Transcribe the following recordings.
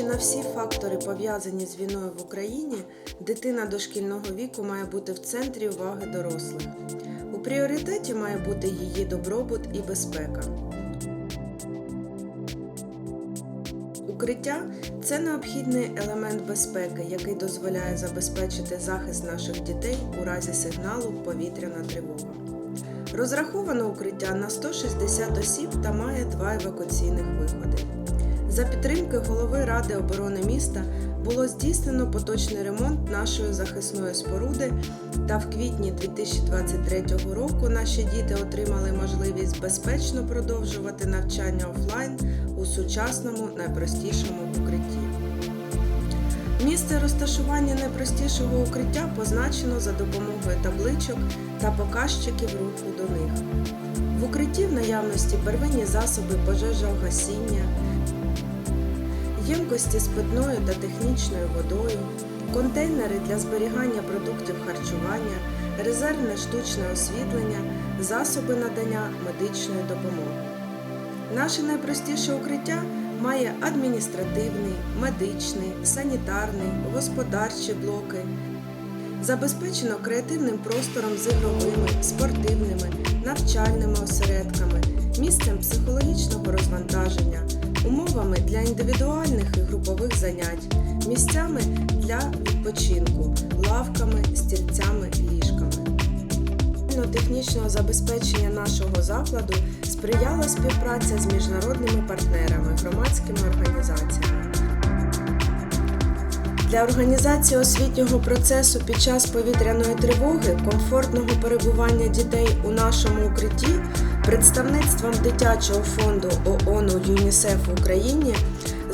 всі фактори, пов'язані з війною в Україні, дитина дошкільного віку має бути в центрі уваги дорослих. У пріоритеті має бути її добробут і безпека. Укриття це необхідний елемент безпеки, який дозволяє забезпечити захист наших дітей у разі сигналу повітряна тривога. Розраховано укриття на 160 осіб та має два евакуаційних виходи. За підтримки голови Ради оборони міста було здійснено поточний ремонт нашої захисної споруди, та в квітні 2023 року наші діти отримали можливість безпечно продовжувати навчання офлайн у сучасному найпростішому укритті. Місце розташування найпростішого укриття позначено за допомогою табличок та показчиків руху до них. В укритті в наявності первинні засоби пожежогасіння, ємкості з питною та технічною водою, контейнери для зберігання продуктів харчування, резервне штучне освітлення, засоби надання медичної допомоги. Наше найпростіше укриття має адміністративний, медичний, санітарний, господарчі блоки. Забезпечено креативним простором з ігровими, спортивними, навчальними осередками, місцем психологічного розвантаження, умовами для індивідуальних і групових занять, місцями для відпочинку, лавками. Технічного забезпечення нашого закладу сприяла співпраця з міжнародними партнерами, громадськими організаціями. Для організації освітнього процесу під час повітряної тривоги, комфортного перебування дітей у нашому укритті, представництвом дитячого фонду ООН ЮНІСЕФ Україні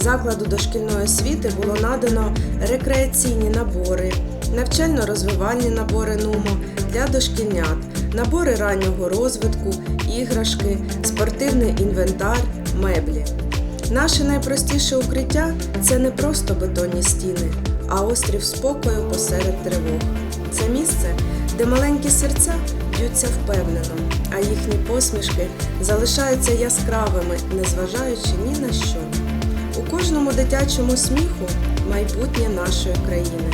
закладу дошкільної освіти було надано рекреаційні набори, навчально-розвивальні набори НУМО для дошкільнят, набори раннього розвитку, іграшки, спортивний інвентар, меблі. Наше найпростіше укриття це не просто бетонні стіни, а острів спокою посеред тривог. Це місце, де маленькі серця б'ються впевнено, а їхні посмішки залишаються яскравими, незважаючи ні на що. У кожному дитячому сміху майбутнє нашої країни.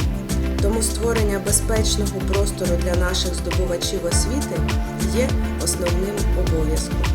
Тому створення безпечного простору для наших здобувачів освіти є основним обов'язком.